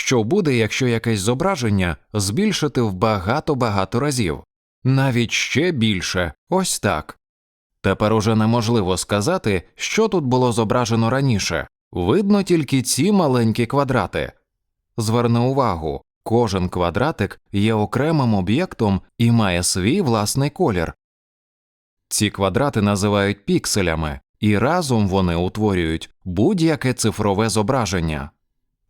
що буде, якщо якесь зображення збільшити в багато-багато разів, навіть ще більше, ось так. Тепер уже неможливо сказати, що тут було зображено раніше, видно тільки ці маленькі квадрати. Зверни увагу, кожен квадратик є окремим об'єктом і має свій власний колір. Ці квадрати називають пікселями, і разом вони утворюють будь-яке цифрове зображення.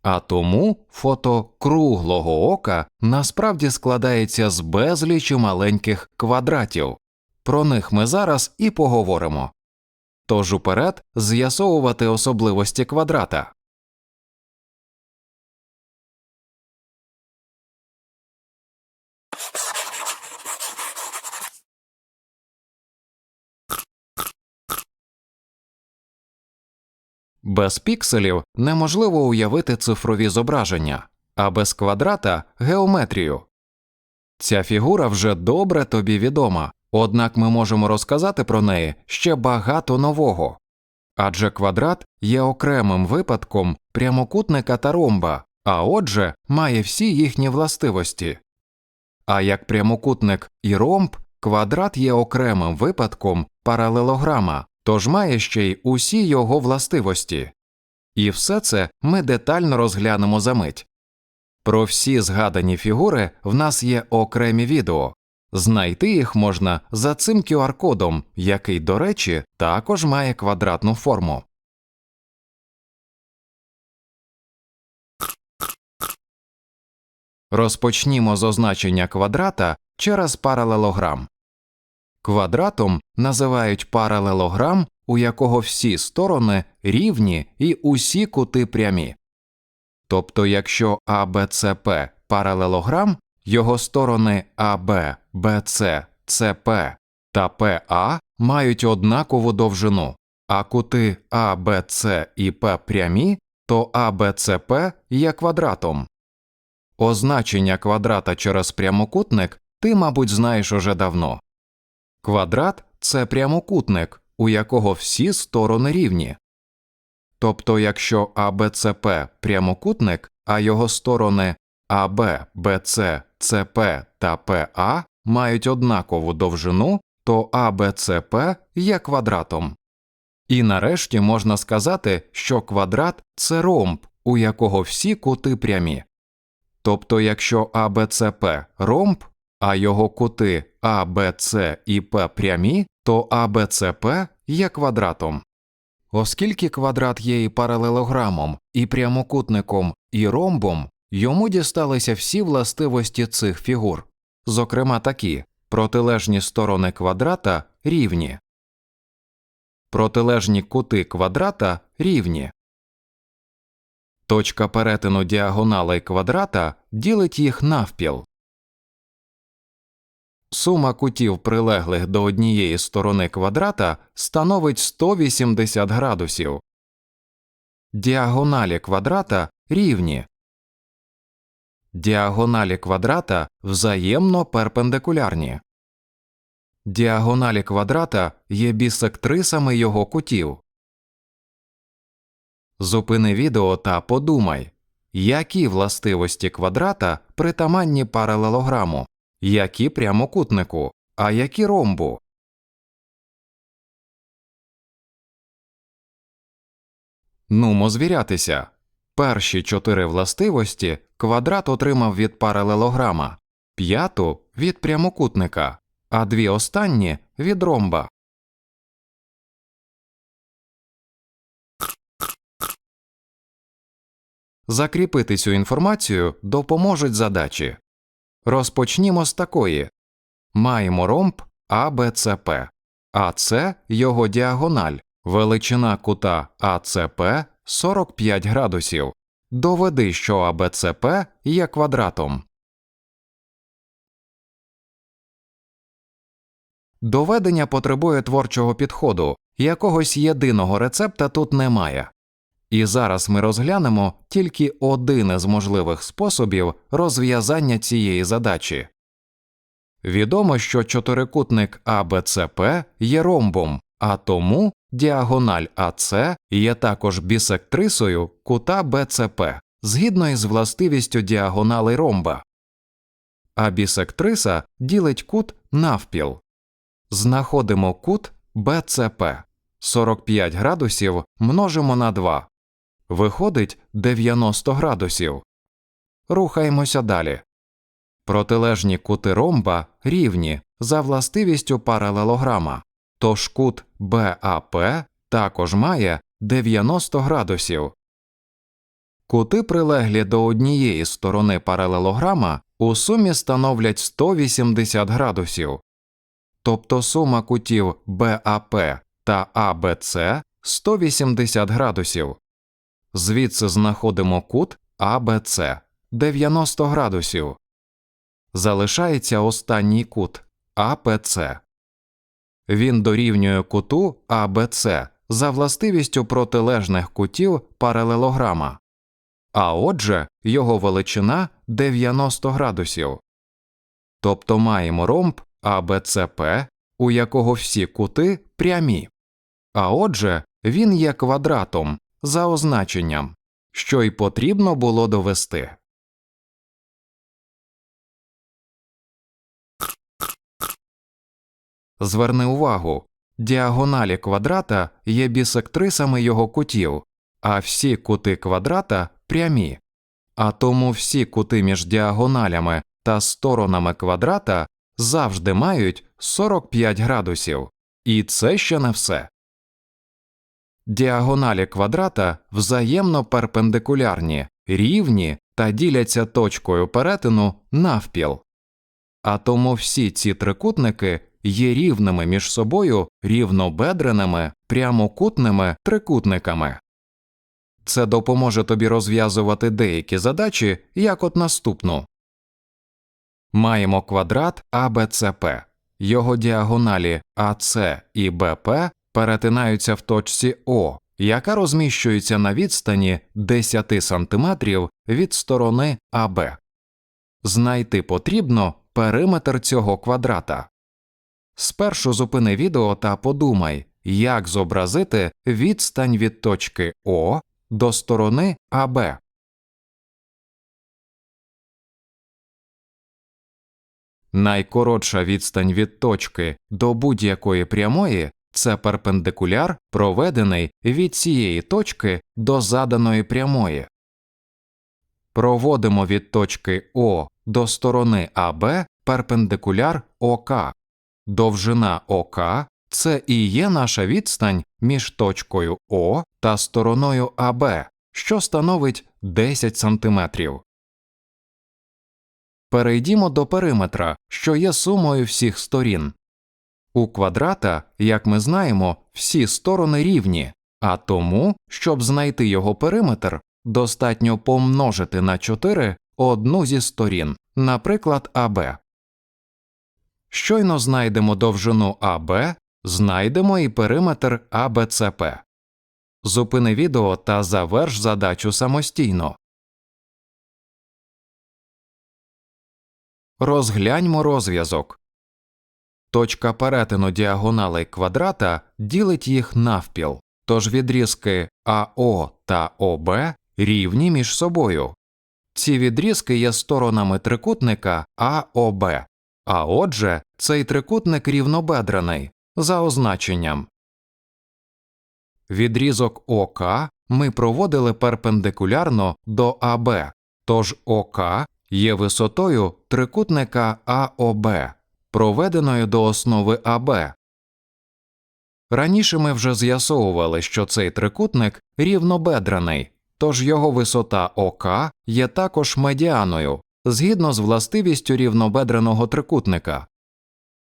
А тому фото круглого ока насправді складається з безлічі маленьких квадратів. Про них ми зараз і поговоримо. Тож уперед з'ясовувати особливості квадрата. Без пікселів неможливо уявити цифрові зображення, а без квадрата геометрію. Ця фігура вже добре тобі відома, однак ми можемо розказати про неї ще багато нового. Адже квадрат є окремим випадком прямокутника та ромба, а отже, має всі їхні властивості. А як прямокутник і ромб, квадрат є окремим випадком паралелограма, тож має ще й усі його властивості. І все це ми детально розглянемо за мить. Про всі згадані фігури в нас є окремі відео. Знайти їх можна за цим QR-кодом, який, до речі, також має квадратну форму. Розпочнімо з означення квадрата через паралелограм. Квадратом називають паралелограм, у якого всі сторони рівні і усі кути прямі. Тобто, якщо АБЦП паралелограм, його сторони АБ, БЦ, ЦП та ПА мають однакову довжину, а кути АБЦ і П прямі, то АБЦП є квадратом. Означення квадрата через прямокутник ти, мабуть, знаєш уже давно. Квадрат це прямокутник, у якого всі сторони рівні. Тобто, якщо АБЦП прямокутник, а його сторони АБ, БЦ, ЦП та ПА мають однакову довжину, то АБЦП є квадратом. І нарешті можна сказати, що квадрат це ромб, у якого всі кути прямі. Тобто, якщо АБЦП ромб, а його кути АБЦ і П прямі, то АБЦП є квадратом. Оскільки квадрат є і паралелограмом, і прямокутником, і ромбом, йому дісталися всі властивості цих фігур, зокрема такі протилежні сторони квадрата рівні, протилежні кути квадрата рівні. Точка перетину діагоналей квадрата ділить їх навпіл. Сума кутів, прилеглих до однієї сторони квадрата, становить 180 градусів. Діагоналі квадрата рівні. Діагоналі квадрата взаємно перпендикулярні. Діагоналі квадрата є бісектрисами його кутів. Зупини відео та подумай, які властивості квадрата притаманні паралелограму, які прямокутнику, а які ромбу. Нумо звірятися. Перші чотири властивості квадрат отримав від паралелограма, п'яту від прямокутника, а дві останні від ромба. Закріпити цю інформацію допоможуть задачі. Розпочнімо з такої маємо ромб АБЦП, АЦ його діагональ, величина кута АЦП 45 градусів. Доведи, що АБЦП є квадратом. Доведення потребує творчого підходу, якогось єдиного рецепта тут немає. І зараз ми розглянемо тільки один із можливих способів розв'язання цієї задачі. Відомо, що чотирикутник АБЦП є ромбом, а тому діагональ АЦ є також бісектрисою кута БЦП, згідно із властивістю діагоналей ромба. А бісектриса ділить кут навпіл. Знаходимо кут БЦП 45 градусів множимо на 2. Виходить 90 градусів. Рухаємося далі. Протилежні кути ромба рівні за властивістю паралелограма, тож кут БАП також має 90 градусів. Кути, прилеглі до однієї сторони паралелограма, у сумі становлять 180 градусів, тобто сума кутів БАП та АБЦ 180 градусів. Звідси знаходимо кут АБЦ 90 градусів. Залишається останній кут АПЦ. Він дорівнює куту АБЦ за властивістю протилежних кутів паралелограма, а отже, його величина 90 градусів. Тобто маємо ромб АБЦП, у якого всі кути прямі. А отже, він є квадратом за означенням, що й потрібно було довести. Зверни увагу, діагоналі квадрата є бісектрисами його кутів, а всі кути квадрата прямі. А тому всі кути між діагоналями та сторонами квадрата завжди мають 45 градусів. І це ще не все. Діагоналі квадрата взаємно перпендикулярні, рівні та діляться точкою перетину навпіл. А тому всі ці трикутники є рівними між собою рівнобедреними прямокутними трикутниками. Це допоможе тобі розв'язувати деякі задачі, як от наступну. Маємо квадрат АБЦП. Його діагоналі АС і БП перетинаються в точці О, яка розміщується на відстані 10 см від сторони АБ. Знайти потрібно периметр цього квадрата. Спершу зупини відео та подумай, як зобразити відстань від точки О до сторони АБ. Найкоротша відстань від точки до будь-якої прямої це перпендикуляр, проведений від цієї точки до заданої прямої. Проводимо від точки О до сторони АБ перпендикуляр ОК. Довжина ОК це і є наша відстань між точкою О та стороною АБ, що становить 10 см. Перейдімо до периметра, що є сумою всіх сторін. У квадрата, як ми знаємо, всі сторони рівні, а тому, щоб знайти його периметр, достатньо помножити на 4 одну зі сторін, наприклад, АБ. Щойно знайдемо довжину АБ, знайдемо і периметр АБЦП. Зупини відео та заверш задачу самостійно. Розгляньмо розв'язок. Точка перетину діагоналей квадрата ділить їх навпіл, тож відрізки АО та ОБ рівні між собою. Ці відрізки є сторонами трикутника АОБ, а отже, цей трикутник рівнобедрений за означенням. Відрізок ОК ми проводили перпендикулярно до АБ, тож ОК є висотою трикутника АОБ, проведеною до основи АБ. Раніше ми вже з'ясовували, що цей трикутник рівнобедрений, тож його висота ОК є також медіаною згідно з властивістю рівнобедреного трикутника.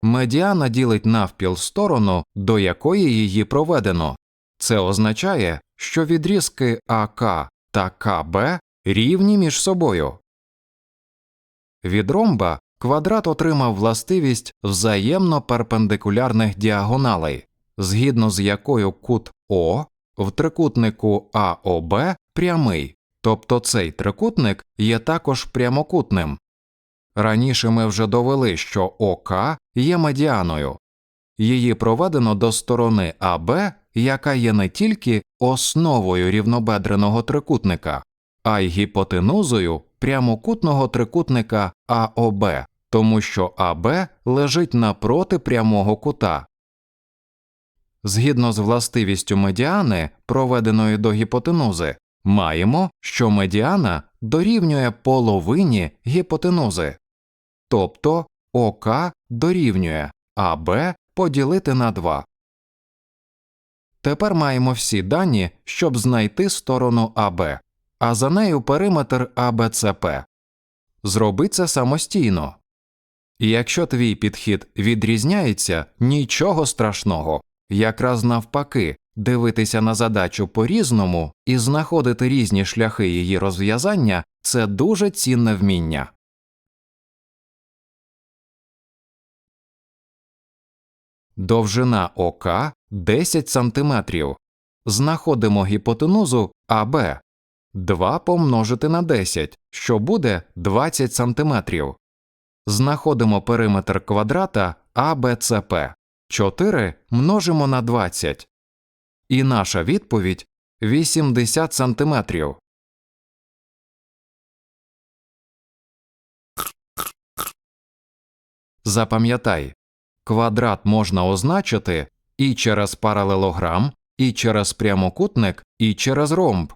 Медіана ділить навпіл сторону, до якої її проведено. Це означає, що відрізки АК та КБ рівні між собою. Від ромба квадрат отримав властивість взаємно перпендикулярних діагоналей, згідно з якою кут О в трикутнику АОБ прямий, тобто цей трикутник є також прямокутним. Раніше ми вже довели, що ОК є медіаною, її проведено до сторони АБ, яка є не тільки основою рівнобедреного трикутника, а й гіпотенузою прямокутного трикутника АОБ, тому що АБ лежить напроти прямого кута. Згідно з властивістю медіани, проведеної до гіпотенузи, маємо, що медіана дорівнює половині гіпотенузи, тобто ОК дорівнює АБ поділити на 2. Тепер маємо всі дані, щоб знайти сторону АБ, а за нею периметр АБЦП. Зроби це самостійно. І якщо твій підхід відрізняється, нічого страшного, якраз навпаки, дивитися на задачу по різному і знаходити різні шляхи її розв'язання це дуже цінне вміння. Довжина ОК 10 см. Знаходимо гіпотенузу АБ 2 помножити на 10, що буде 20 см. Знаходимо периметр квадрата АБЦП 4 множимо на 20. І наша відповідь 80 см. Запам'ятай, квадрат можна означити і через паралелограм, і через прямокутник, і через ромб.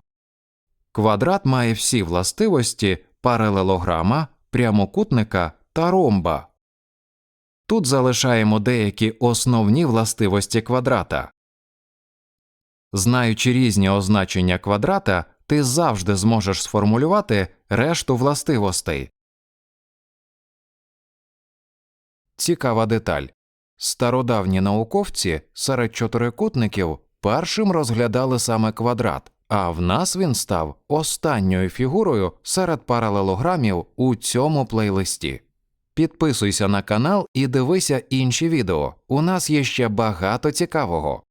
Квадрат має всі властивості паралелограма, прямокутника та ромба. Тут залишаємо деякі основні властивості квадрата. Знаючи різні означення квадрата, ти завжди зможеш сформулювати решту властивостей. Цікава деталь. Стародавні науковці серед чотирикутників першим розглядали саме квадрат, а в нас він став останньою фігурою серед паралелограмів у цьому плейлисті. Підписуйся на канал і дивися інші відео. У нас є ще багато цікавого.